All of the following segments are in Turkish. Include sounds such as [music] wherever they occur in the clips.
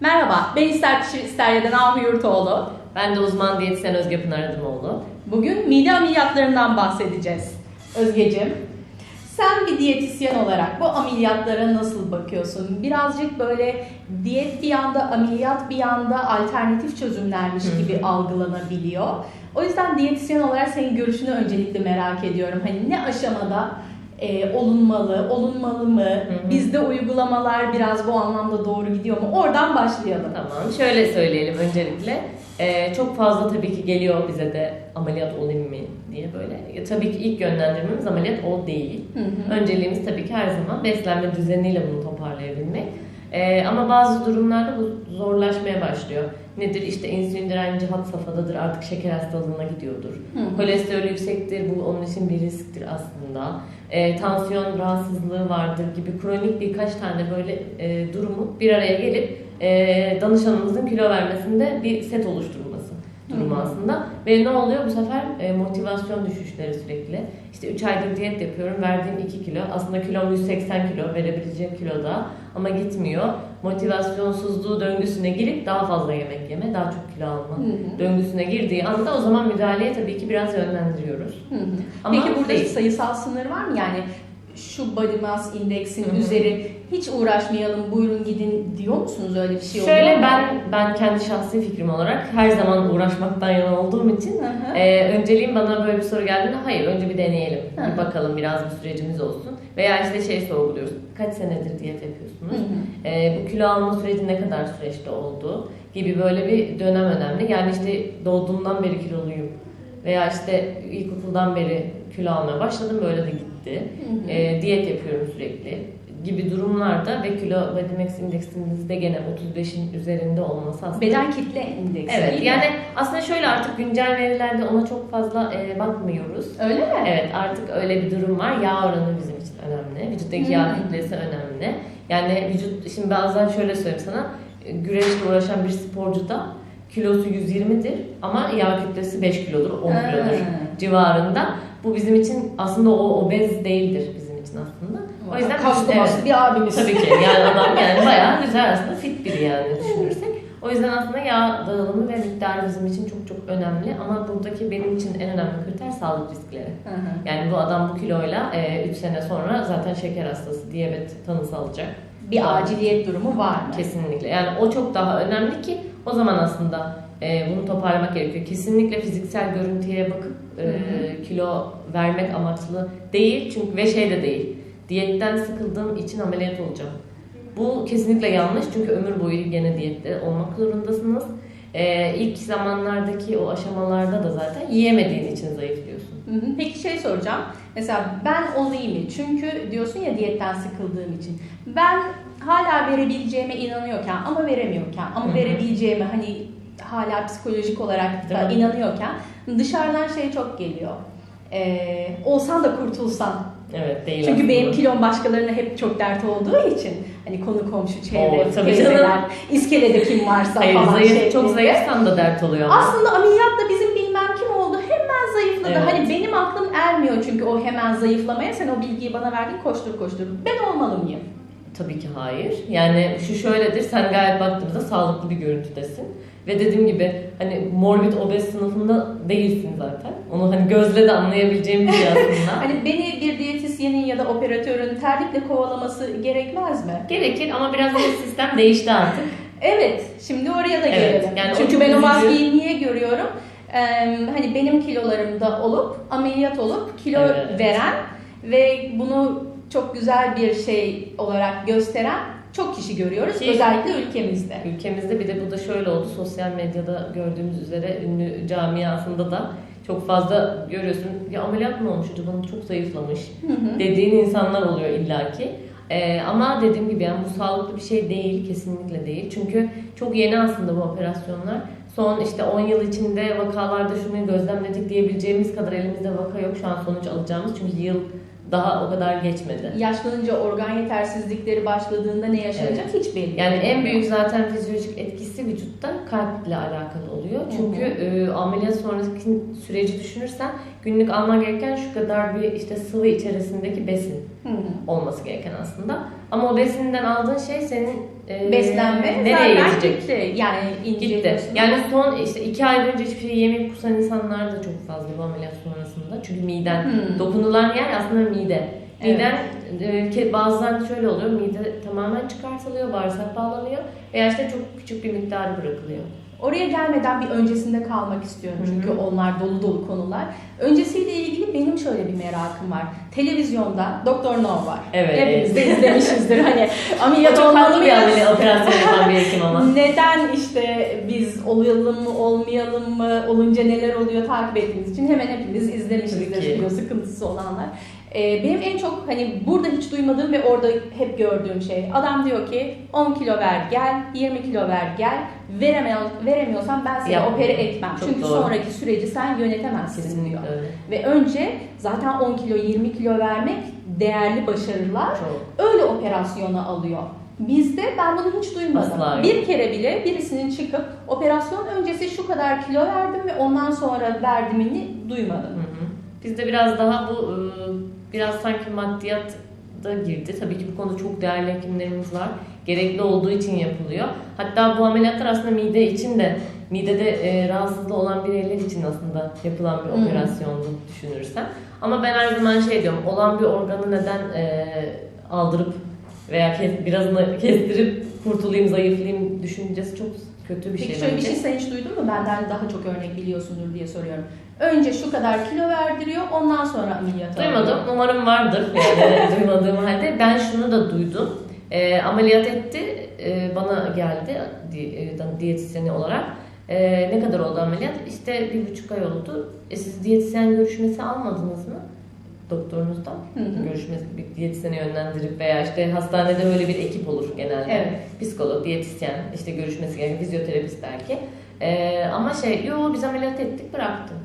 Merhaba, ben İster Kişi İster Yeden Ahu Yurtoğlu. Ben de uzman diyetisyen Özge Pınar Adımoğlu. Bugün mide ameliyatlarından bahsedeceğiz. Özgecim, sen bir diyetisyen olarak bu ameliyatlara nasıl bakıyorsun? Birazcık böyle diyet bir yanda, ameliyat bir yanda alternatif çözümlermiş gibi algılanabiliyor. O yüzden diyetisyen olarak senin görüşünü öncelikle merak ediyorum. Hani ne aşamada e, olunmalı, olunmalı mı? hı. Bizde uygulamalar biraz bu anlamda doğru gidiyor mu? Oradan başlayalım. Tamam, şöyle söyleyelim öncelikle. Ee, çok fazla tabii ki geliyor bize de ameliyat olayım mı diye böyle. E, tabii ki ilk yönlendirmemiz ameliyat ol değil. Hı hı. Önceliğimiz tabii ki her zaman beslenme düzeniyle bunu toparlayabilmek. Ee, ama bazı durumlarda bu zorlaşmaya başlıyor. Nedir? İşte insülin direnci had safhadadır, artık şeker hastalığına gidiyordur. Hı. Kolesterol yüksektir, bu onun için bir risktir aslında. Ee, tansiyon rahatsızlığı vardır gibi kronik birkaç tane böyle e, durumu bir araya gelip e, danışanımızın kilo vermesinde bir set oluşturulması durumu hı. aslında. Ve ne oluyor bu sefer e, motivasyon düşüşleri sürekli. İşte 3 aydır diyet yapıyorum, verdiğim 2 kilo. Aslında kilom 180 kilo, verebileceğim kiloda ama gitmiyor. Motivasyonsuzluğu döngüsüne girip daha fazla yemek yeme, daha çok kilo alma Hı hı. döngüsüne girdiği anda o zaman müdahaleye tabii ki biraz yönlendiriyoruz. Hı hı. Ama Peki burada değil. sayısal sınır var mı? Yani şu body mass indeksin üzeri hiç uğraşmayalım buyurun gidin diyor musunuz öyle bir şey oluyor Şöyle mu? ben ben kendi şahsi fikrim olarak her zaman uğraşmaktan yana olduğum için Hı hı. e, önceliğim bana böyle bir soru geldiğinde hayır önce bir deneyelim. Bir bakalım biraz bir sürecimiz olsun. Veya işte şey sorguluyoruz. Kaç senedir diyet yapıyorsunuz? E, bu kilo alma süreci ne kadar süreçte oldu? Gibi böyle bir dönem önemli. Yani işte doğduğumdan beri kiloluyum. Veya işte ilkokuldan beri kilo almaya başladım böyle de gitti. Hı hı. E, diyet yapıyorum sürekli gibi durumlarda ve kilo body mass indeksinizde gene 35'in üzerinde olması aslında Beden kitle indeksi Evet değil mi? yani aslında şöyle artık güncel verilerde ona çok fazla e, bakmıyoruz. Öyle mi? Evet artık öyle bir durum var. Yağ oranı bizim için önemli. Vücuttaki Hmm. yağ kütlesi önemli. Yani vücut şimdi bazen şöyle söyleyeyim sana güreşle uğraşan bir sporcuda kilosu 120'dir ama yağ kütlesi 5 kilodur, 10 Ha. kilodur civarında. Bu bizim için aslında o obez değildir bizim için aslında. O yüzden kaslı evet. bir abimiz. Tabii ki yani adam yani [laughs] bayağı güzel aslında fit biri yani düşünürsek. O yüzden aslında yağ dağılımı ve miktarı bizim için çok çok önemli ama buradaki benim için en önemli kriter sağlık riskleri. Hı hı. Yani bu adam bu kiloyla 3 sene sonra zaten şeker hastası, diyabet tanısı alacak. Bir aciliyet durumu var mı? Kesinlikle. Yani o çok daha önemli ki o zaman aslında e, bunu toparlamak gerekiyor. Kesinlikle fiziksel görüntüye bakıp e, kilo vermek amaçlı değil. Çünkü ve şey de değil. Diyetten sıkıldığım için ameliyat olacağım. Bu kesinlikle yanlış çünkü ömür boyu gene diyette olmak zorundasınız. E, ilk zamanlardaki o aşamalarda da zaten yiyemediğin için zayıflıyorsun. Hı hı. Peki şey soracağım. Mesela ben olayım mı? Çünkü diyorsun ya diyetten sıkıldığım için. Ben hala verebileceğime inanıyorken ama veremiyorken ama Hı hı. verebileceğime hani hala psikolojik olarak da inanıyorken dışarıdan şey çok geliyor. Ee, olsan da kurtulsan. Evet değil Çünkü aslında. benim kilom başkalarına hep çok dert olduğu için hani konu komşu çevre, teyzeler, iskelede kim varsa Hayır, falan zayıf, şeklinde. çok zayıfsan da dert oluyor. ama. Aslında ameliyatla bizim bilmem kim oldu hemen zayıfladı. Evet. Hani benim aklım ermiyor çünkü o hemen zayıflamaya. Sen o bilgiyi bana verdin koştur koştur. Ben olmalı mıyım? Tabii ki hayır. Yani şu şöyledir, sen gayet baktığımızda sağlıklı bir görüntüdesin. Ve dediğim gibi hani morbid obez sınıfında değilsin zaten. Onu hani gözle de anlayabileceğim bir şey [laughs] aslında. Hani beni bir diyetisyenin ya da operatörün terlikle kovalaması gerekmez mi? Gerekir ama biraz yine sistem değişti artık. [laughs] Evet, şimdi oraya da Evet, gelelim. yani o Çünkü ben o maskeyi niye görüyorum? Ee, hani benim kilolarımda olup, ameliyat olup kilo Evet. veren ve bunu çok güzel bir şey olarak gösteren çok kişi görüyoruz. Ki- Özellikle ülkemizde. Ülkemizde bir de bu da şöyle oldu. Sosyal medyada gördüğümüz üzere ünlü camiasında da çok fazla görüyorsun. Ya ameliyat mı olmuş acaba çok zayıflamış Hı hı. dediğin insanlar oluyor illaki. Ee, ama dediğim gibi yani bu sağlıklı bir şey değil, kesinlikle değil. Çünkü çok yeni aslında bu operasyonlar. Son işte 10 yıl içinde vakalarda şunu gözlemledik diyebileceğimiz kadar elimizde vaka yok şu an sonuç alacağımız. Çünkü yıl daha o kadar geçmedi. Yaşlanınca organ yetersizlikleri başladığında ne yaşanacak hiç belli Yani en büyük zaten fizyolojik etkisi vücutta kalple alakalı oluyor. Çünkü e, ameliyat sonraki süreci düşünürsen günlük alman gereken şu kadar bir işte sıvı içerisindeki besin Hı hı. olması gereken aslında. Ama o besinden aldığın şey senin e, Beslenme nereye zaten yetecek? gitti. Yani Gitti. Yani son işte iki ay boyunca hiçbir şey yemeyip kusan insanlar da çok fazla bu ameliyat sonrasında. Çünkü miden, Hmm. dokunulan yer aslında mide. Evet. Miden e, ke- bazen şöyle oluyor, mide tamamen çıkartılıyor, bağırsak bağlanıyor veya işte çok küçük bir miktarı bırakılıyor. Oraya gelmeden bir öncesinde kalmak istiyorum çünkü Hı hı. onlar dolu dolu konular. Öncesiyle ilgili benim şöyle bir merakım var. Televizyonda Doktor No var. Evet. Hepimiz de izlemişizdir. [laughs] hani ameliyat olmalı bir ameliyat operasyon yapan bir hekim ama. [laughs] Neden işte biz olalım mı olmayalım mı olunca neler oluyor takip ettiğimiz için hemen hepimiz izlemişizdir kilo sıkıntısı olanlar. Ee, benim en çok hani burada hiç duymadığım ve orada hep gördüğüm şey adam diyor ki 10 kilo ver gel 20 kilo ver gel veremiyor, veremiyorsan ben seni Yapma. opere etmem. Çünkü doğru. sonraki süreci sen yönetemezsin diyor. Kesinlikle öyle. Ve önce zaten 10 kilo 20 kilo vermek değerli başarılar Çok. öyle operasyona alıyor. Bizde ben bunu hiç duymadım. Asla. Bir kere bile birisinin çıkıp operasyon öncesi şu kadar kilo verdim ve ondan sonra verdimini duymadım. Hı. Bizde biraz daha bu e, biraz sanki maddiyat da girdi. Tabii ki bu konuda çok değerli hekimlerimiz var. Gerekli olduğu için yapılıyor. Hatta bu ameliyatlar aslında mide için de midede e, rahatsızlığı olan bireyler için aslında yapılan bir operasyondu düşünürsen. Ama ben her zaman şey diyorum, olan bir organı neden e, aldırıp veya kes, birazını kestirip kurtulayım, zayıflayayım düşüncesi çok kötü bir Peki şey şöyle bir şey sen hiç duydun mu? Benden daha çok örnek biliyorsundur diye soruyorum. Önce şu kadar kilo verdiriyor ondan sonra ameliyat alıyor. Duymadım. Umarım vardır. Yani [laughs] duymadığım halde. Ben şunu da duydum. Ee, ameliyat etti. Ee, bana geldi di, e, diyetisyeni olarak. Ee, ne kadar oldu ameliyat? İşte bir buçuk ay oldu. E, siz diyetisyen görüşmesi almadınız mı? Doktorunuzdan. Hı hı. Görüşmesi bir diyetisyene yönlendirip veya işte hastanede böyle bir ekip olur genelde. Evet. Psikolog, diyetisyen, işte görüşmesi gereken fizyoterapist belki. Ee, ama şey, yo biz ameliyat ettik bıraktım.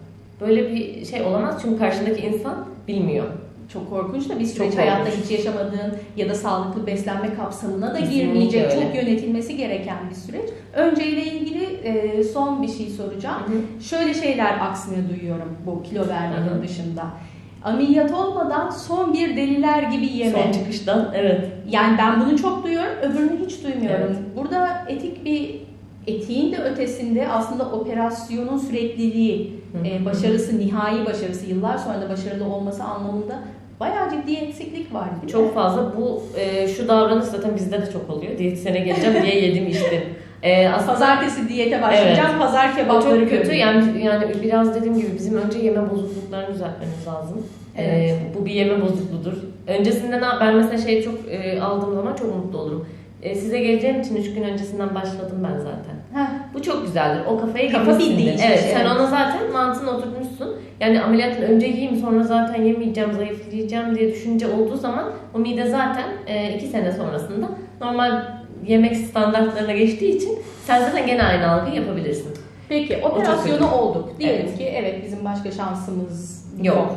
Böyle bir şey olamaz çünkü karşındaki insan bilmiyor. Çok korkunç da bir Çok süreç hayatta hiç yaşamadığın ya da sağlıklı beslenme kapsamına da Kesinlikle girmeyecek öyle. çok yönetilmesi gereken bir süreç. Önceyle ilgili e, son bir şey soracağım. Şöyle şeyler aksine duyuyorum bu kilo vermenin Hı hı. dışında. Ameliyat olmadan son bir deliler gibi yeme. Son çıkıştan evet. Yani ben bunu çok duyuyorum, öbürünü hiç duymuyorum. Burada etik bir etiğin de ötesinde aslında operasyonun sürekliliği, e, başarısı, nihai başarısı, yıllar sonra da başarılı olması anlamında bayağı ciddi eksiklik var değil mi? Çok fazla bu e, şu davranış zaten bizde de çok oluyor. Diyetisyene geleceğim diye yedim içtim. [laughs] E, aslında Pazartesi diyete başlayacağım, pazar o kebapları çok kötü. Yani yani biraz dediğim gibi bizim önce yeme bozukluklarını düzeltmemiz lazım. E, Evet. bu bir yeme bozukluğudur. Öncesinde ne ben mesela şey çok e, aldığım zaman çok mutlu olurum. E, size geleceğim için 3 gün öncesinden başladım ben zaten. Heh, Bu çok güzeldir. O kafaya Kafa girmişsindir. bildiği için, Evet, sen evet. ona zaten mantığını oturtmuşsun. Yani ameliyatın önce yiyeyim sonra zaten yemeyeceğim, zayıflayacağım diye düşünce olduğu zaman o mide zaten 2 sene sonrasında normal yemek standartlarına geçtiği için sen zaten gene aynı algıyı yapabilirsin. Peki operasyonu olduk. Diyelim Evet. ki evet bizim başka şansımız Yok. yok.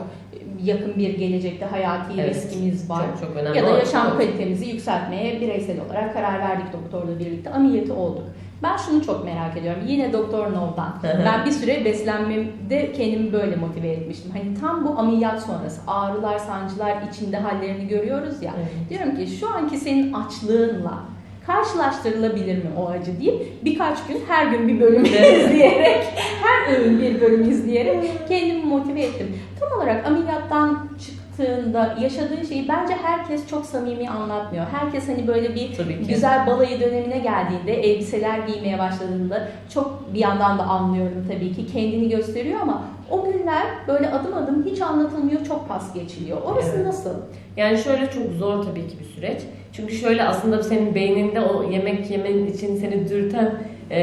Yakın bir gelecekte hayati Evet. riskimiz var. Çok çok önemli. Ya da yaşam çok- kalitemizi yükseltmeye bireysel olarak karar verdik doktorla birlikte. Ameliyatı olduk. Ben şunu çok merak ediyorum. Yine Doktor Nov'dan. Ben bir süre beslenmemde kendimi böyle motive etmiştim. Hani tam bu ameliyat sonrası ağrılar, sancılar içinde hallerini görüyoruz ya. Evet. Diyorum ki şu anki senin açlığınla karşılaştırılabilir mi o acı deyip birkaç gün her gün bir bölüm [laughs] izleyerek her öğün bir bölüm izleyerek kendimi motive ettim. Tam olarak ameliyattan çıktığında yaşadığın şeyi bence herkes çok samimi anlatmıyor. Herkes hani böyle bir güzel balayı dönemine geldiğinde elbiseler giymeye başladığında çok bir yandan da anlıyorum tabii ki kendini gösteriyor ama o günler böyle adım adım hiç anlatılmıyor çok pas geçiliyor. Orası Evet. nasıl? Yani şöyle çok zor tabii ki bir süreç. Çünkü şöyle aslında senin beyninde o yemek yemen için seni dürten e,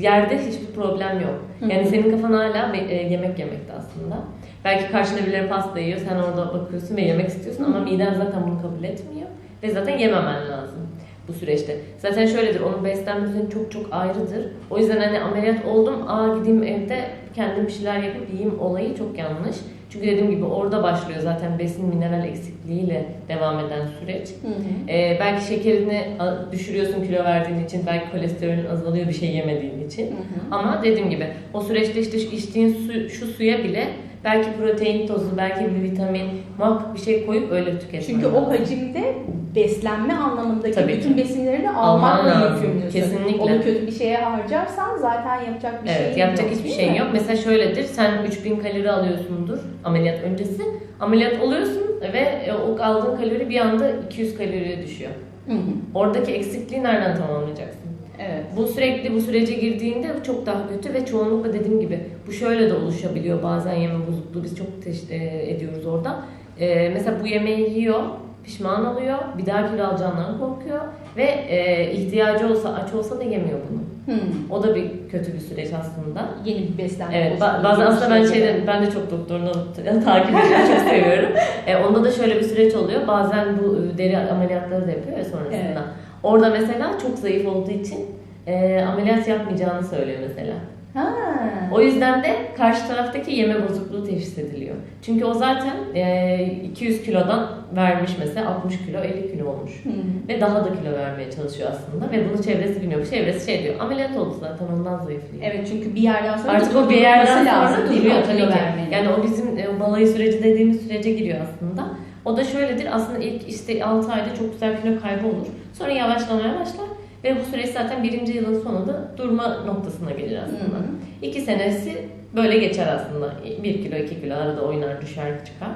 yerde hiçbir problem yok. Yani senin kafan hala e, yemek yemekte aslında. Belki karşında birileri pasta yiyor, sen orada bakıyorsun ve yemek istiyorsun ama miden zaten bunu kabul etmiyor. Ve zaten yememen lazım bu süreçte. Zaten şöyledir, onun beslenme düzeni çok çok ayrıdır. O yüzden hani ameliyat oldum, aa gideyim evde kendim bir şeyler yapıp yiyeyim olayı çok yanlış. Çünkü dediğim gibi orada başlıyor zaten besin mineral eksikliğiyle devam eden süreç. Hı hı. Ee, belki şekerini düşürüyorsun kilo verdiğin için, belki kolesterolün azalıyor bir şey yemediğin için. Hı hı. Ama dediğim gibi o süreçte işte içtiğin su, şu suya bile Belki protein tozu, belki bir vitamin, muhakkak bir şey koyup öyle tüketmen Çünkü lazım. o hacimde beslenme anlamındaki Tabii bütün ki. besinleri de Alman almakla yükümlüsün. Kesinlikle. Onu kötü bir şeye harcarsan zaten yapacak bir Evet, şey yapacak yok. hiçbir değil şey mi? yok. Mesela şöyledir, sen 3000 kalori alıyorsundur ameliyat öncesi. Ameliyat oluyorsun ve e, o aldığın kalori bir anda 200 kaloriye düşüyor. Hı hı. Oradaki eksikliği nereden tamamlayacaksın? Evet. Bu sürekli bu sürece girdiğinde çok daha kötü ve çoğunlukla dediğim gibi bu şöyle de oluşabiliyor bazen yeme bozukluğu biz çok teş- e, ediyoruz orada. E, mesela bu yemeği yiyor, pişman oluyor, bir daha kilo alacağından korkuyor ve e, ihtiyacı olsa aç olsa da yemiyor bunu. Hı. O da bir kötü bir süreç aslında. Yeni bir beslenme Evet, ba- bazen aslında ben şey şeyden, ben de çok doktorunu [laughs] takip ediyorum, çok seviyorum. E, onda da şöyle bir süreç oluyor. Bazen bu e, deri ameliyatları da yapıyor ya sonrasında. Evet. Orada mesela çok zayıf olduğu için e, ameliyat yapmayacağını söylüyor mesela. Ha. O yüzden de karşı taraftaki yeme bozukluğu teşhis ediliyor. Çünkü o zaten e, 200 kilodan vermiş mesela 60 kilo 50 kilo olmuş. Hı. Ve daha da kilo vermeye çalışıyor aslında. Ve bunu çevresi bilmiyor. Çevresi şey diyor ameliyat oldu zaten ondan zayıflıyor. Evet çünkü bir yerden sonra Artık o bir yerden sonra o tabii ki. Yani o bizim e, balayı süreci dediğimiz sürece giriyor aslında. O da şöyledir aslında ilk işte 6 ayda çok güzel kilo kaybı olur. Sonra yavaşlamaya başlar ve bu süreç zaten birinci yılın sonunda durma noktasına gelir aslında. Hı hı. İki senesi böyle geçer aslında. 1 kilo 2 kilo arada oynar düşer çıkar.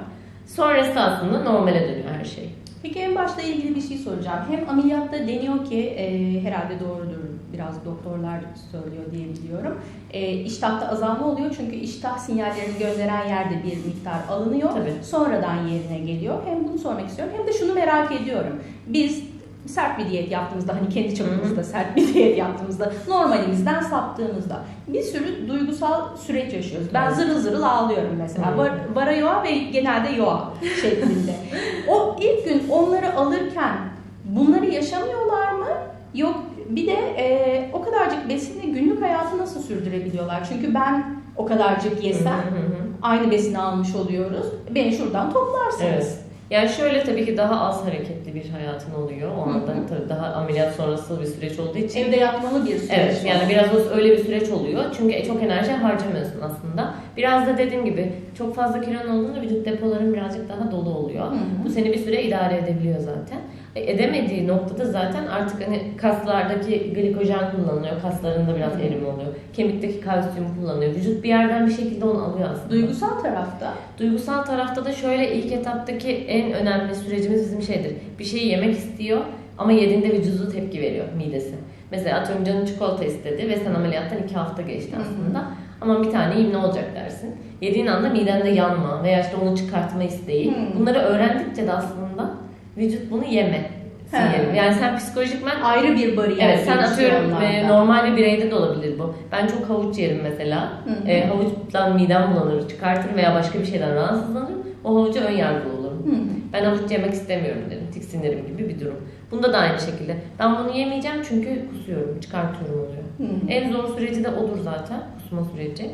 Sonrası aslında normale dönüyor her şey. Peki en başta ilgili bir şey soracağım. Hem ameliyatta deniyor ki e, herhalde doğrudur biraz doktorlar söylüyor diye biliyorum. E, iştahta azalma oluyor çünkü iştah sinyallerini gönderen yerde bir miktar alınıyor. Tabii. Sonradan yerine geliyor. Hem bunu sormak istiyorum hem de şunu merak ediyorum. Biz sert bir diyet yaptığımızda hani kendi çapımızda sert bir diyet yaptığımızda normalimizden saptığımızda bir sürü duygusal süreç yaşıyoruz. Ben Evet. zırıl zırıl ağlıyorum mesela. Var, vara yoğa ve genelde yoğa şeklinde. o ilk gün onları alırken bunları yaşamıyorlar mı? Yok bir de e, o kadarcık besinle günlük hayatı nasıl sürdürebiliyorlar? Çünkü ben o kadarcık yesem Hı hı hı. aynı besini almış oluyoruz. Beni şuradan toplarsınız. Evet. Yani şöyle tabii ki daha az hareketli bir hayatın oluyor. O anda tabii daha ameliyat sonrası bir süreç olduğu için. Evde yatmalı bir süreç. Evet yani biraz öyle bir süreç oluyor. Çünkü çok enerji harcamıyorsun aslında. Biraz da dediğim gibi çok fazla kilon olduğunda vücut depoların birazcık daha dolu oluyor. Hı hı. Bu seni bir süre idare edebiliyor zaten. E, edemediği noktada zaten artık hani kaslardaki glikojen kullanılıyor. Kaslarında biraz erime oluyor. Kemikteki kalsiyum kullanılıyor. Vücut bir yerden bir şekilde onu alıyor aslında. Duygusal tarafta Duygusal tarafta da şöyle ilk etaptaki en önemli sürecimiz bizim şeydir. Bir şeyi yemek istiyor ama yediğinde vücudu tepki veriyor midesi. Mesela atıyorum canın çikolata istedi ve sen ameliyattan iki hafta geçti Hı hı. aslında. Ama bir tane yiyeyim ne olacak dersin. Yediğin anda midende yanma veya işte onu çıkartma isteği. Bunları öğrendikçe de aslında vücut bunu yeme sinyali. Yani sen psikolojikmen ayrı bir bariyer. Evet sen atıyorum e, normal bir bireyde de olabilir bu. Ben çok havuç yerim mesela. Hı hı. E, havuçtan midem bulanır, çıkartırım veya başka bir şeyden rahatsızlanırım. O havuca ön yargılı olurum. Hı hı. Ben havuç yemek istemiyorum derim, tiksinirim gibi bir durum. Bunda da aynı şekilde. Ben bunu yemeyeceğim çünkü kusuyorum, çıkartıyorum oluyor. Hı hı. En zor süreci de odur zaten, kusma süreci.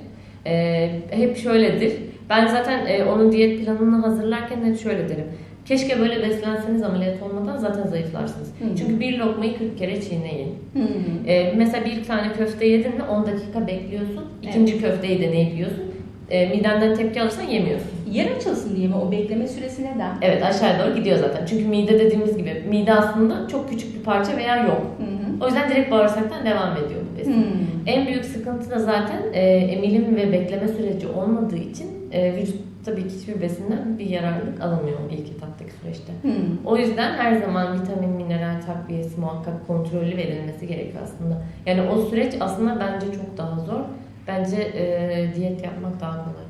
E, hep şöyledir. Ben zaten e, onun diyet planını hazırlarken hep şöyle derim. Keşke böyle beslenseniz ameliyat olmadan zaten zayıflarsınız. Hı. Çünkü bir lokmayı 40 kere çiğneyin. Hı hı. Ee, mesela bir tane köfte yedin mi 10 dakika bekliyorsun. İkinci köfteyi deneyip yiyorsun. Ee, midenden tepki alırsan yemiyorsun. Yer açılsın diye mi o bekleme süresi neden? Evet aşağı doğru gidiyor zaten. Çünkü mide dediğimiz gibi mide aslında çok küçük bir parça veya yok. Hı hı. O yüzden direkt bağırsaktan devam ediyor bu besin. Hı. En büyük sıkıntı da zaten e, emilim ve bekleme süreci olmadığı için e, vücut tabii ki hiçbir besinden bir yararlılık alamıyor ilk etaptaki süreçte. Hı. O yüzden her zaman vitamin, mineral takviyesi muhakkak kontrollü verilmesi gerekiyor aslında. Yani o süreç aslında bence çok daha zor. Bence e, diyet yapmak daha kolay.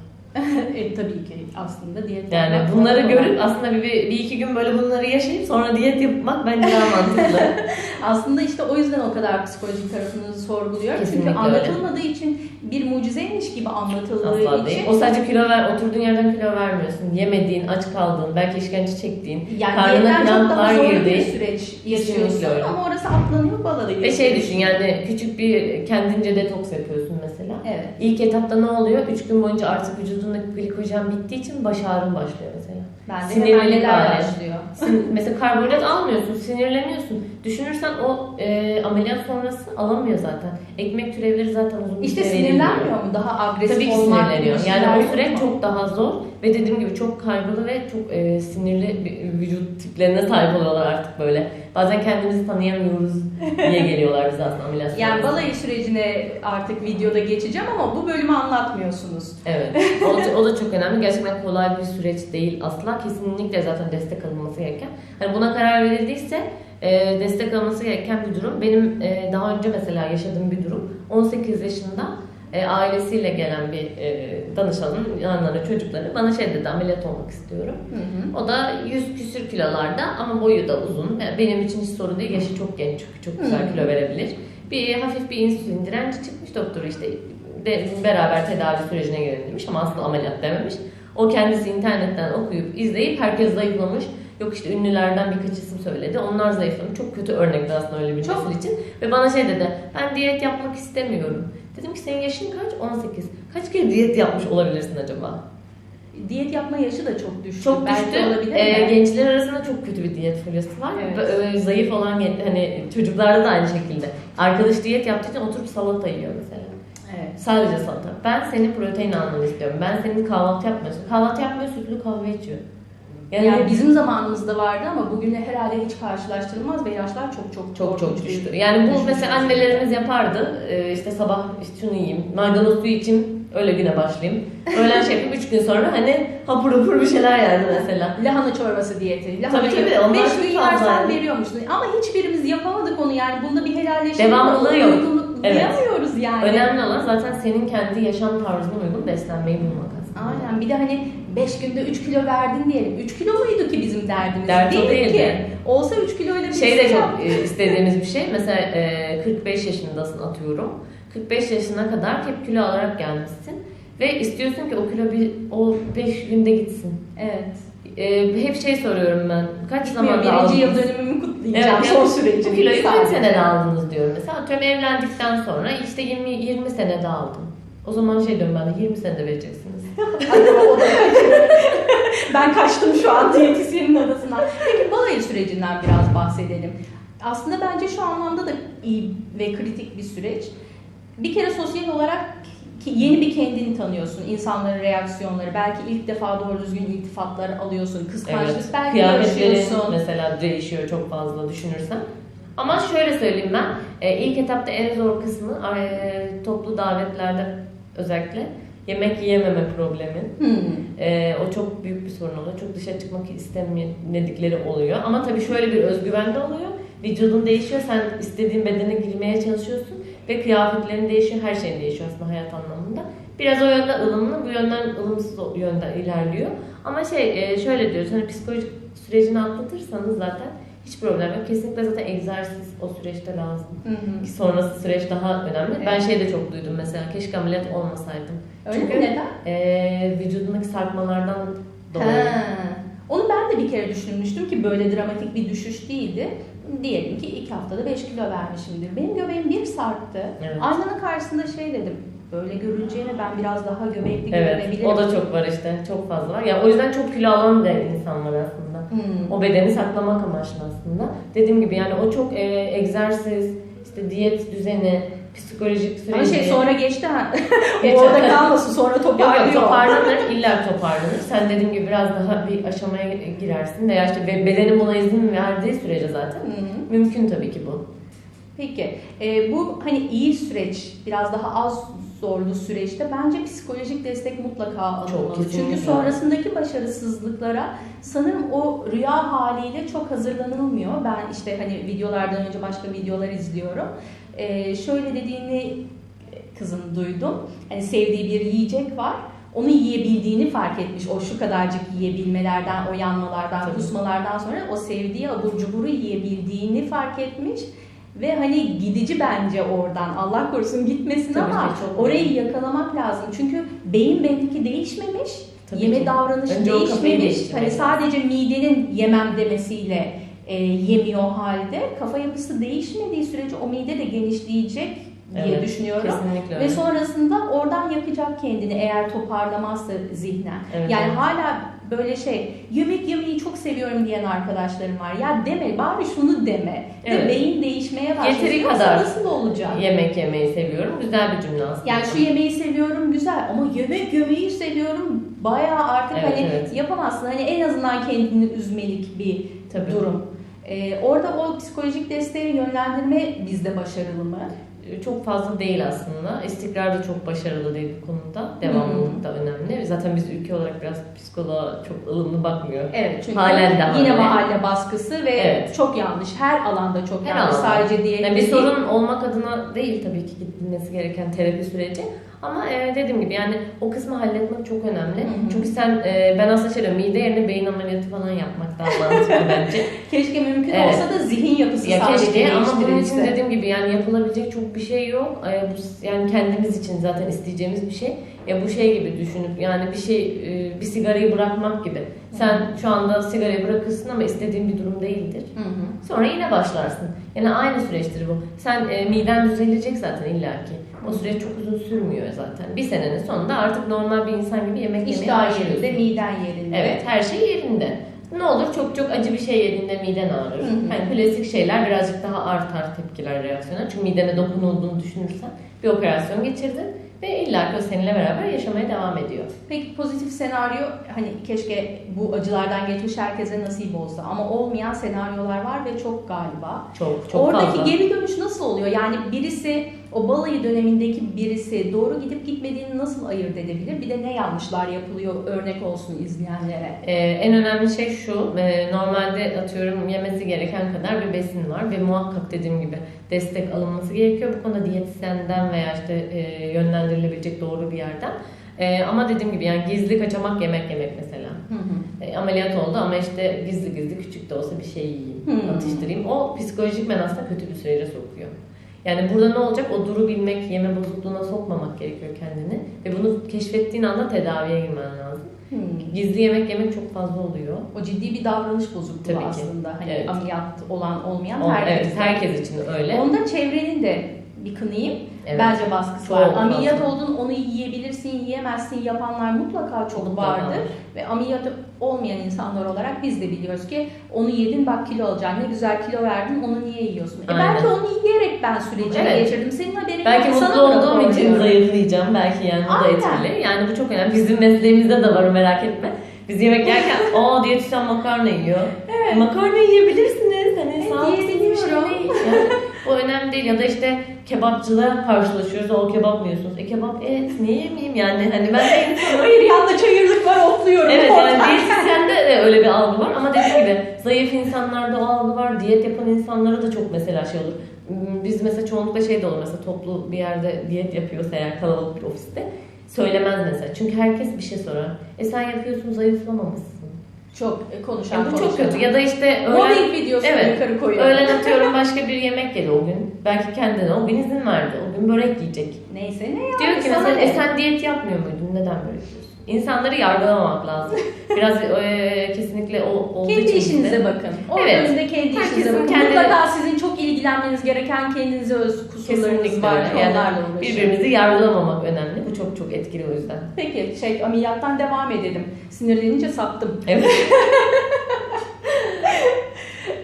E, tabii ki aslında diyet Yani yapmak bunları görüp aslında bir, bir, iki gün böyle bunları yaşayıp sonra diyet yapmak bence daha mantıklı. [laughs] Aslında işte o yüzden o kadar psikolojik tarafını sorguluyor. Kesinlikle Çünkü öyle. anlatılmadığı için bir mucizeymiş gibi anlatıldığı Asla için değil. O sadece kilo ver, oturduğun yerden kilo vermiyorsun. Yemediğin, aç kaldığın, belki işkence çektiğin, yani karnına kramplar zor bir süreç yaşıyorsun ama orası atlanıyor balalıyor. Ve şey düşün yani küçük bir kendince detoks yapıyorsun mesela. Evet. İlk etapta ne oluyor? 3 gün boyunca artık vücudundaki glikojen bittiği için baş ağrın başlıyor mesela. Bende neler hali. başlıyor. Sin- mesela karbonhidrat almıyorsun, sinirleniyorsun. Düşünürsen o e, ameliyat sonrası alamıyor zaten. Ekmek türevleri zaten uzun bir İşte süre verilmiyor. sinirlenmiyor mu? Daha agresif Tabii ki olmak sinirleniyor. Yani o süreç çok daha zor ve dediğim gibi çok kaygılı ve çok e, sinirli bir vücut tiplerine sahip oluyorlar artık böyle. Bazen kendimizi tanıyamıyoruz diye [laughs] geliyorlar bize aslında ameliyat Yani sonrası. balayı sürecine artık videoda geçeceğim ama bu bölümü anlatmıyorsunuz. Evet. O, o da çok önemli. Gerçekten kolay bir süreç değil asla. Kesinlikle zaten destek alınması gereken. Hani buna karar verildiyse e, destek alınması gereken bir durum. Benim e, daha önce mesela yaşadığım bir durum. 18 yaşında e, ailesiyle gelen bir e, danışanın yanlarında çocukları bana şey dedi ameliyat olmak istiyorum. Hı hı. O da 100 küsür kilolarda ama boyu da uzun. Yani Benim için hiç sorun değil. Yaşı çok genç çünkü çok güzel kilo verebilir. Bir hafif bir insülin direnci çıkmış doktoru işte de, beraber tedavi sürecine girelim demiş ama aslında ameliyat dememiş. O kendisi internetten okuyup izleyip herkes zayıflamış. Yok işte ünlülerden birkaç isim söyledi. Onlar zayıflamış. Çok kötü örnekti aslında öyle bir Çok. için. Ve bana şey dedi. Ben diyet yapmak istemiyorum. Dedim ki senin yaşın kaç? 18. Kaç kere diyet yapmış olabilirsin acaba? Diyet yapma yaşı da çok düştü. Çok Belki düştü. olabilir Ee, mi? gençler arasında çok kötü bir diyet furyası var. Evet. Ve, e, zayıf olan hani çocuklarda da aynı şekilde. Arkadaş diyet yaptığı için oturup salata yiyor mesela. Evet. Sadece salata. Ben senin protein almanı istiyorum. Ben senin kahvaltı yapmıyorsun. Kahvaltı yapmıyor, sütlü kahve içiyor. Yani, Yani bizim zamanımızda vardı ama bugünle herhalde hiç karşılaştırılmaz ve yaşlar çok çok çok çok düştü. Yani bu düşmüş mesela annelerimiz yapardı. Ee, işte sabah işte şunu yiyeyim, maydanoz suyu içeyim, öyle güne başlayayım. Öğlen şey yapayım, üç gün sonra hani hapur hapur bir şeyler yerdi mesela. Lahana çorbası diyeti. Lahana Tabii, tabii, onlar 5 çok gün yersen veriyormuşsun. Ama hiçbirimiz yapamadık onu yani. Bunda bir helalleşme Devamlılığı yok. Uygulayamıyoruz yani. Önemli olan zaten senin kendi yaşam tarzına uygun beslenmeyi bulmak aslında. Aynen. Bir de hani 5 günde 3 kilo verdin diyelim. 3 kilo muydu ki bizim derdimiz? Dert o Değil değildi. ki. Olsa 3 kiloyla bir Şey de çok e, istediğimiz bir şey. Mesela e, 45 yaşındasın atıyorum. 45 yaşına kadar hep kilo alarak gelmişsin. Ve istiyorsun ki o kilo bir, o 5 günde gitsin. Evet. E, hep şey soruyorum ben. Kaç zamanda aldınız? birinci yıl dönümümü kutlayacağım. Evet, son süreci. Bu kiloyu kaç senede aldınız diyorum mesela. Atıyorum evlendikten sonra işte 20, 20 senede aldım. O zaman şey diyorum ben de 20 senede vereceksiniz. Acaba o da ben kaçtım şu an diyetisyenin odasından. Peki balayı sürecinden biraz bahsedelim. Aslında bence şu anlamda da iyi ve kritik bir süreç. Bir kere sosyal olarak yeni bir kendini tanıyorsun. İnsanların reaksiyonları. Belki ilk defa doğru düzgün iltifatlar alıyorsun. Kıskançlık Evet. belki yaşıyorsun. mesela değişiyor çok fazla düşünürsen. Ama şöyle söyleyeyim ben. e, ilk etapta en zor kısmı toplu davetlerde özellikle yemek yiyememe problemi. Hmm. E, o çok büyük bir sorun oluyor. Çok dışarı çıkmak istemedikleri oluyor. Ama tabii şöyle bir özgüven de oluyor. Vücudun değişiyor. Sen istediğin bedene girmeye çalışıyorsun. Ve kıyafetlerin değişiyor. Her şeyin değişiyor aslında hayat anlamında. Biraz o yönden ılımlı, bu yönden ılımsız yönden ilerliyor. Ama şey e, şöyle diyoruz. Hani psikolojik sürecini atlatırsanız zaten hiç problem yok. Kesinlikle zaten egzersiz o süreçte lazım. Hı hı. Ki sonrası süreç daha önemli. Ben Evet. şey de çok duydum mesela. Keşke ameliyat olmasaydım. Öyle Çünkü-? Neden? E, vücudundaki sarkmalardan dolayı. Ha. Onu ben de bir kere düşünmüştüm ki böyle dramatik bir düşüş değildi. Diyelim ki iki haftada 5 kilo vermişimdir. Benim göbeğim bir sarktı. Evet. Aynanın karşısında şey dedim. Böyle görüleceğine ben biraz daha göbekli Evet, görünebilirim. o da çok var işte. Çok fazla var. Ya o yüzden çok kilo alan da insan var aslında. Hmm. O bedeni saklamak amaçlı aslında. Dediğim gibi yani o çok e, egzersiz, işte diyet düzeni, psikolojik süreci. Ama şey sonra geçti ha. [laughs] Orada kalmasın sonra Yok yok toparlıyor. toparlanır, [laughs] illa toparlanır. Sen dediğim gibi biraz daha bir aşamaya girersin veya işte be- bedenin buna izin verdiği sürece zaten Hı hı. mümkün tabii ki bu. Peki e, bu hani iyi süreç biraz daha az zorlu süreçte bence psikolojik destek mutlaka alınmalı. Çünkü sonrasındaki başarısızlıklara sanırım o rüya haliyle çok hazırlanılmıyor. Ben işte hani videolardan önce başka videolar izliyorum. E, şöyle dediğini kızım duydum. Hani sevdiği bir yiyecek var. Onu yiyebildiğini fark etmiş. O şu kadarcık yiyebilmelerden, o yanmalardan, Tabii. kusmalardan sonra o sevdiği abur cuburu yiyebildiğini fark etmiş. Ve hani gidici bence oradan. Allah korusun gitmesin Tabii ama ki, çok orayı yakalamak lazım. Çünkü beyin bendeki değişmemiş. Tabii yeme ki. davranışı Önce değişmemiş. Hani sadece midenin yemem demesiyle e, yemiyor halde. Kafa yapısı değişmediği sürece o mide de genişleyecek diye Evet, düşünüyorum. Kesinlikle Ve sonrasında oradan yakacak kendini eğer toparlamazsa zihnen. Evet, yani evet. hala böyle şey yemek yemeyi çok seviyorum diyen arkadaşlarım var. Ya deme bari şunu deme. Evet. De beyin değişmeye başlasın. Yeteri kadar. nasıl olacak? Yemek yemeyi seviyorum. Güzel bir cümle aslında. Yani şu yemeği seviyorum güzel ama yemek yemeyi seviyorum bayağı artık Evet, hani evet. yapamazsın. Hani en azından kendini üzmelik bir Tabii. durum. Ee, orada o psikolojik desteği yönlendirme bizde başarılı mı? Çok fazla değil aslında. İstikrar da çok başarılı değil bu konuda. Devamlılık da önemli. Zaten biz ülke olarak biraz psikoloğa çok ılımlı bakmıyor. Evet çünkü Halen daha yine öyle. mahalle baskısı ve Evet. çok yanlış. Her alanda çok Her yanlış. alanda. Sadece diye Yani bir sorun olmak adına değil tabii ki gidilmesi gereken terapi süreci. Ama e, dediğim gibi yani o kısmı halletmek çok önemli. Hı hı. Çünkü sen e, ben aslında diyorum, mide yerine beyin ameliyatı falan yapmak daha mantıklı [laughs] bence. Keşke mümkün Evet. olsa da zihin yapısı ya sadece keşke ama bunun için dediğim gibi yani yapılabilecek çok bir şey yok. E, bu, yani kendimiz için zaten isteyeceğimiz bir şey. Ya bu şey gibi düşünüp yani bir şey e, bir sigarayı bırakmak gibi. Sen şu anda sigarayı bırakırsın ama istediğin bir durum değildir. Hı hı. Sonra yine başlarsın. Yani aynı süreçtir bu. Sen e, miden düzelecek zaten illaki. O süreç çok uzun sürmüyor zaten. Bir senenin sonunda artık normal bir insan gibi yemek yemeye İştah başlıyorsun. yerinde, miden yerinde. Evet, her şey yerinde. Ne olur çok çok acı bir şey yediğinde miden ağrır. Hı hı. Hani klasik şeyler birazcık daha artar tepkiler, reaksiyonlar. Çünkü midene dokunulduğunu düşünürsen bir operasyon geçirdin ve illa ki seninle beraber yaşamaya devam ediyor. Peki pozitif senaryo hani keşke bu acılardan geçmiş herkese nasip olsa ama olmayan senaryolar var ve çok galiba. Çok çok Oradaki fazla. geri dönüş nasıl oluyor? Yani birisi o balayı dönemindeki birisi doğru gidip gitmediğini nasıl ayırt edebilir? Bir de ne yanlışlar yapılıyor örnek olsun izleyenlere. Ee, en önemli şey şu, e, normalde atıyorum yemesi gereken kadar bir besin var ve muhakkak dediğim gibi destek alınması gerekiyor. Bu konuda diyetisyenden veya işte e, yönlendirilebilecek doğru bir yerden. E, ama dediğim gibi yani gizli kaçamak yemek yemek mesela. Hı hı. E, ameliyat oldu ama işte gizli gizli küçük de olsa bir şey yiyeyim, Hmm. atıştırayım. O psikolojik men aslında kötü bir sürece sokuyor. Yani burada ne olacak? O duru bilmek, yeme bozukluğuna sokmamak gerekiyor kendini. Ve bunu keşfettiğin anda tedaviye girmen lazım. Hı. Gizli yemek yemek çok fazla oluyor. O ciddi bir davranış bozukluğu Tabii ki. aslında. Hani Evet. ameliyat olan olmayan herkes. evet, herkes için öyle. Onda çevrenin de bir kınayım. Evet. Bence baskısı Çok var. Ameliyat oldun onu yiyebilirsin, yiyemezsin yapanlar mutlaka çok Mutlaka vardır. var. Ve ameliyat olmayan insanlar olarak biz de biliyoruz ki onu yedin bak kilo alacaksın. Ne güzel kilo verdin onu niye yiyorsun? E Aynen. belki onu yiyerek ben süreci Evet. geçirdim. Senin haberin Belki yok. mutlu Sana olduğum için zayıflayacağım. Belki yani bu da etkili. Yani bu çok önemli. Bizim mesleğimizde de var merak etme. Biz yemek yerken [laughs] aa diyetisyen makarna yiyor. Evet. Makarna yiyebilirsiniz. Hani Evet, sağlıksız bir şey değil. Yani bu önemli değil. Ya da işte kebapçıda karşılaşıyoruz. O kebap mı yiyorsunuz? E kebap evet niye yemeyeyim yani? Hani ben de [laughs] insanım. Hayır yanda çayırlık var otluyorum. Evet yani diyetisyende de öyle bir algı var ama dediğim gibi zayıf insanlarda o algı var. Diyet yapan insanlara da çok mesela şey olur. Hmm, Biz mesela çoğunlukla şey de olur mesela toplu bir yerde diyet yapıyorsa eğer kalabalık bir ofiste söylemez mesela. Çünkü herkes bir şey sorar. E sen yapıyorsun zayıflamamışsın. Çok e, konuşan Yani bu çok konuşan. kötü. Ya da işte öğlen, videosu Evet. yukarı koyuyor. öğlen atıyorum [laughs] başka bir yemek yedi o gün. Belki kendine o gün izin verdi. O gün börek yiyecek. Neyse ne ya. Diyor ki mesela e sen diyet yapmıyor muydun? Neden böyle yapıyorsun? İnsanları yargılamamak lazım. [laughs] Biraz e, kesinlikle o olduğu Kendi için işinize bakın. O Evet. önünde kendi Herkesin işinize bakın. kendi- Mutlaka sizin çok ilgilenmeniz gereken kendinize öz kusurlarınız Kesinlikle var. Yani birbirimizi yargılamamak önemli. Bu çok çok etkili o yüzden. Peki şey ameliyattan devam edelim. Sinirlenince saptım. Evet. [laughs]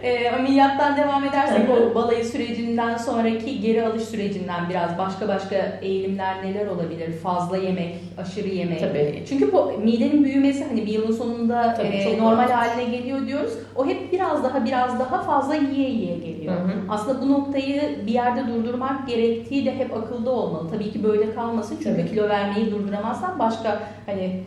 E, ameliyattan devam edersek o balayı sürecinden sonraki geri alış sürecinden biraz başka başka eğilimler neler olabilir? Fazla yemek, aşırı yemek. Tabii. Çünkü bu midenin büyümesi hani bir yılın sonunda Tabii, e, çok normal doğru. haline geliyor diyoruz. O hep biraz daha biraz daha fazla yiye yiye geliyor. Hı hı. Aslında bu noktayı bir yerde durdurmak gerektiği de hep akılda olmalı. Tabii ki böyle kalmasın çünkü Tabii. kilo vermeyi durduramazsan başka hani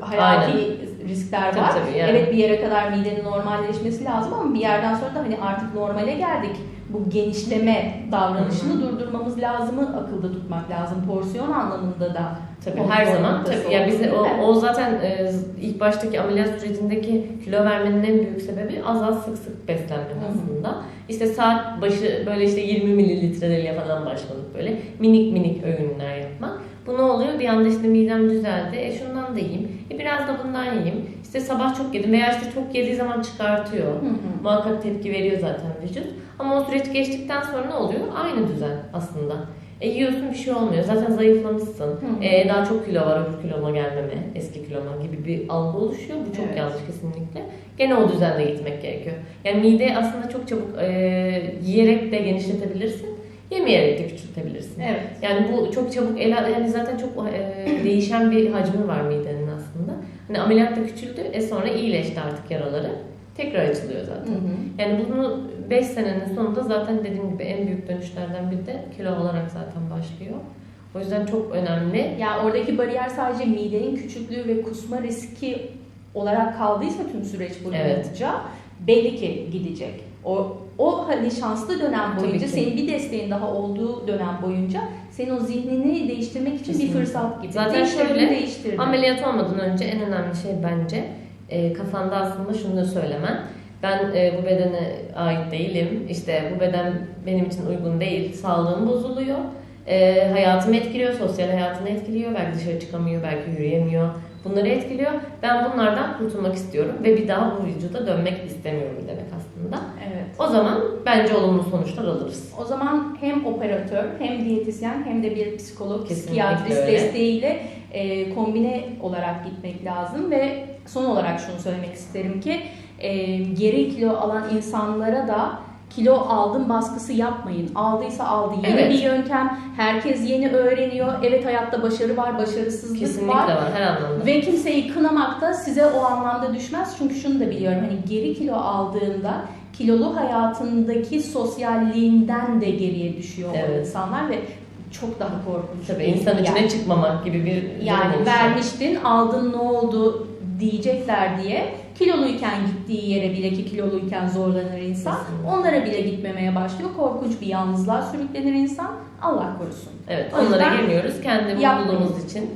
hayati riskler var. Tabii, yani. Evet bir yere kadar midenin normalleşmesi lazım ama bir yerden sonra da hani artık normale geldik. Bu genişleme davranışını durdurmamız lazımı akılda tutmak lazım. Porsiyon anlamında da. Tabii her zaman tabii ya bize o, o zaten e, ilk baştaki ameliyat sürecindeki kilo vermenin en büyük sebebi az az sık sık hı. aslında. İşte saat başı böyle işte 20 mililitreleriyle falan başladık böyle minik minik öğünler yapmak. Bu ne oluyor? Bir anda işte midem düzeldi. E şundan da yiyeyim. E biraz da bundan yiyeyim. İşte sabah çok yedim veya işte çok yediği zaman çıkartıyor. Hı hı. Muhakkak tepki veriyor zaten vücut. Ama o süreç geçtikten sonra ne oluyor? Aynı düzen aslında. E yiyorsun bir şey olmuyor. Zaten zayıflamışsın. Hı. E, daha çok kilo var öbür kiloma gelmeme, eski kiloma gibi bir algı oluşuyor. Bu çok Evet. yanlış kesinlikle. Gene o düzenle gitmek gerekiyor. Yani mide aslında çok çabuk e, yiyerek de genişletebilirsin. Yemeyerek de küçültebilirsin. Evet. Yani bu çok çabuk ele yani zaten çok e, [clears throat] değişen bir hacmi var midenin aslında. Hani ameliyatta küçüldü, e sonra iyileşti artık yaraları. Tekrar açılıyor Hı zaten. hı. Yani bunu 5 senenin sonunda zaten dediğim gibi en büyük dönüşlerden biri de kilo olarak zaten başlıyor. O yüzden çok önemli. Ya oradaki bariyer sadece midenin küçüklüğü ve kusma riski olarak kaldıysa tüm süreç boyunca belli ki gidecek. O o hani şanslı dönem boyunca senin bir desteğin daha olduğu dönem boyunca senin o zihnini değiştirmek için bir Kesinlikle. fırsat gibi. Zaten şöyle, değiştirdin. Ameliyat olmadan önce en önemli şey bence e, kafanda aslında şunu söylemen. Ben e, bu bedene ait değilim. İşte bu beden benim için uygun değil. Sağlığım bozuluyor. E, hayatımı etkiliyor, sosyal hayatını etkiliyor. Belki dışarı çıkamıyor, belki yürüyemiyor. Bunları etkiliyor. Ben bunlardan kurtulmak istiyorum ve bir daha bu vücuda dönmek istemiyorum demek aslında. O zaman bence olumlu sonuçlar alırız. O zaman hem operatör hem diyetisyen hem de bir psikolog, Kesinlikle psikiyatrist öyle. desteğiyle e, kombine olarak gitmek lazım ve son olarak şunu söylemek isterim ki e, geri kilo alan insanlara da kilo aldım baskısı yapmayın. Aldıysa aldı. Yeni Evet. bir yöntem. Herkes yeni öğreniyor. Evet hayatta başarı var, başarısızlık Kesinlikle var. var her anlamda. Ve kimseyi kınamak da size o anlamda düşmez. Çünkü şunu da biliyorum hani geri kilo aldığında kilolu hayatındaki sosyalliğinden de geriye düşüyor o Evet. insanlar ve çok daha korkunç. Tabii insan yer. içine çıkmamak gibi bir yani vermiştin aldın ne oldu diyecekler diye kiloluyken gittiği yere bile ki kiloluyken zorlanır insan. Kesinlikle. Onlara bile gitmemeye başlıyor. Korkunç bir yalnızlığa sürüklenir insan. Allah korusun. Evet, O onlara girmiyoruz. Kendi mutluluğumuz için.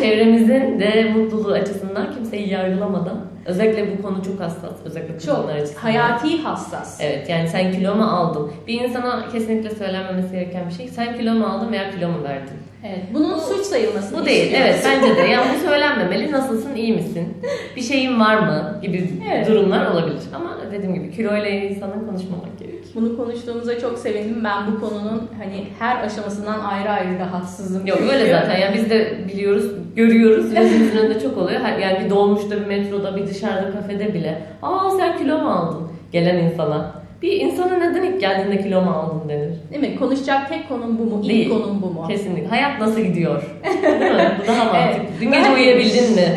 Çevremizin de mutluluğu açısından kimseyi yargılamadan. Özellikle bu konu çok hassas. Özellikle Çok açısından. hayati hassas. Evet yani sen kilo mu aldın? Bir insana kesinlikle söylenmemesi gereken bir şey. Sen kilo mu aldın veya kilo mu verdin? Evet, bunun Bu- suç sayılması. Bu değil. Evet bence de. Yani bu [laughs] söylenmemeli. Nasılsın? iyi misin? Bir şeyin var mı? Gibi Evet. durumlar olabilir. Ama dediğim gibi kiloyla insanın konuşmamak gerekiyor. Bunu konuştuğumuza çok sevindim. Ben bu konunun hani her aşamasından ayrı ayrı rahatsızım. Yok öyle zaten yani biz de biliyoruz, görüyoruz. Gözümüzün önünde çok oluyor. Her- Yani bir dolmuşta, bir metroda, bir dışarıda kafede bile. Aa sen kilo mu aldın? Gelen insana. Bir insana neden ilk geldiğinde kilo mu aldın denir. Değil mi? Konuşacak tek konum bu mu? İlk Değil. konum bu mu? Kesinlikle. Hayat nasıl gidiyor? [laughs] Değil mi? Bu daha mantıklı. Evet. Dün gece uyuyabildin mi? [laughs]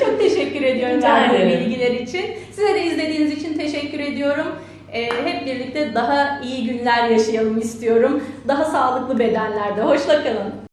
Çok teşekkür ediyorum ederim. bilgiler için. Size de izlediğiniz için teşekkür ediyorum. Ee, hep birlikte daha iyi günler yaşayalım istiyorum. Daha sağlıklı bedenlerde. Hoşça kalın.